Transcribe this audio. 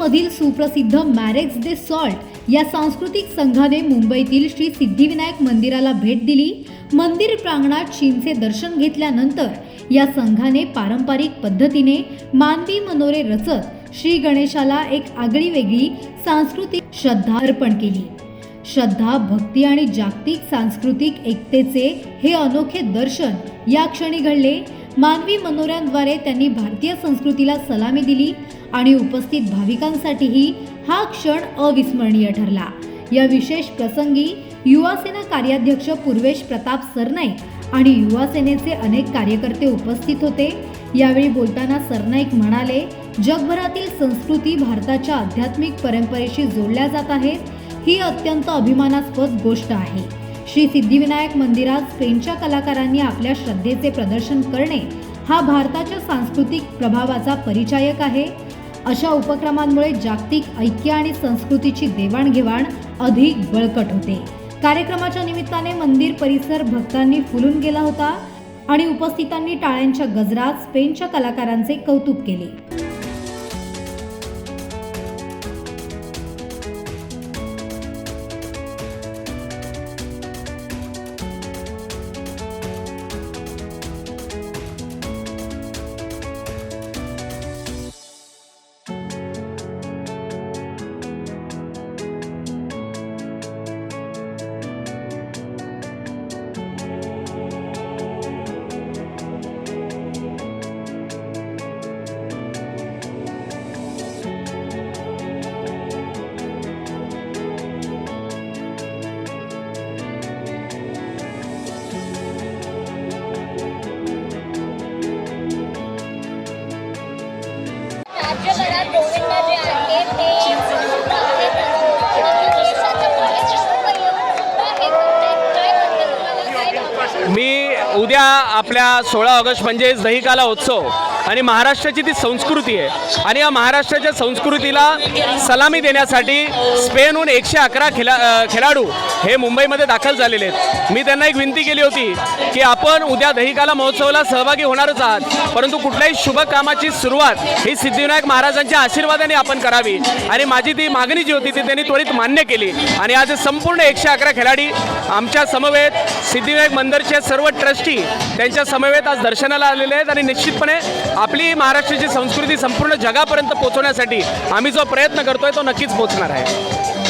मधील सुप्रसिद्ध मॅरेक्स दे सॉल्ट या सांस्कृतिक संघाने मुंबईतील श्री सिद्धिविनायक मंदिराला भेट दिली. मंदिर प्रांगणात चीनचे दर्शन घेतल्यानंतर या संघाने पारंपरिक पद्धतीने मानवी मनोरे रचत श्री गणेशाला एक आगळी वेगळी सांस्कृतिक श्रद्धा अर्पण केली. श्रद्धा भक्ती आणि जागतिक सांस्कृतिक एकतेचे हे अनोखे दर्शन या क्षणी घडले. मानवी मनोऱ्यांद्वारे त्यांनी भारतीय संस्कृतीला सलामी दिली. आणि उपस्थित भाविकांसाठीही हा क्षण अविस्मरणीय ठरला. या विशेष प्रसंगी युवासेना कार्याध्यक्ष पूर्वेश प्रताप सरनाईक आणि युवासेनेचे अनेक कार्यकर्ते उपस्थित होते. यावेळी बोलताना सरनाईक म्हणाले जगभरातील संस्कृती भारताच्या आध्यात्मिक परंपरेशी जोडल्या जात आहेत. ही अत्यंत अभिमानास्पद गोष्ट आहे. श्री सिद्धिविनायक मंदिरात स्पेनच्या कलाकारांनी आपल्या श्रद्धेचे प्रदर्शन करणे हा भारताच्या सांस्कृतिक प्रभावाचा परिचायक आहे. अशा उपक्रमांमुळे जागतिक ऐक्य आणि संस्कृतीची देवाणघेवाण अधिक बळकट होते. कार्यक्रमाच्या निमित्ताने मंदिर परिसर भक्तांनी फुलून गेला होता आणि उपस्थितांनी टाळ्यांच्या गजरात स्पेनच्या कलाकारांचे कौतुक केले. मी उद्या आपल्या सोळा ऑगस्ट म्हणजेच दहिकाला उत्सव. आणि महाराष्ट्राची ती संस्कृती आहे. आणि या महाराष्ट्राच्या संस्कृतीला सलामी देण्यासाठी स्पेनहून एकशे अकरा खेळा खेळाडू हे मुंबईमध्ये दाखल झालेले आहेत. मी त्यांना एक विनंती केली होती की आपण उद्या दहिकाला महोत्सवाला सहभागी होणारच आहात परंतु कुठल्याही शुभ कामाची सुरुवात ही सिद्धिविनायक महाराजांच्या आशीर्वादाने आपण करावी. आणि माझी ती मागणी जी होती ती त्यांनी त्वरित मान्य केली. आणि आज संपूर्ण एकशे अकरा खेळाडी आमच्या समवेत सिद्धिविनायक मंदिरचे सर्व ट्रस्टी त्यांच्या समवेत आज दर्शनाला आलेले आहेत आणि निश्चितपणे आपली महाराष्ट्राची संस्कृती संपूर्ण जगापर्यंत पोहोचवण्यासाठी आम्ही जो प्रयत्न करतोय तो नक्कीच पोहोचणार आहे.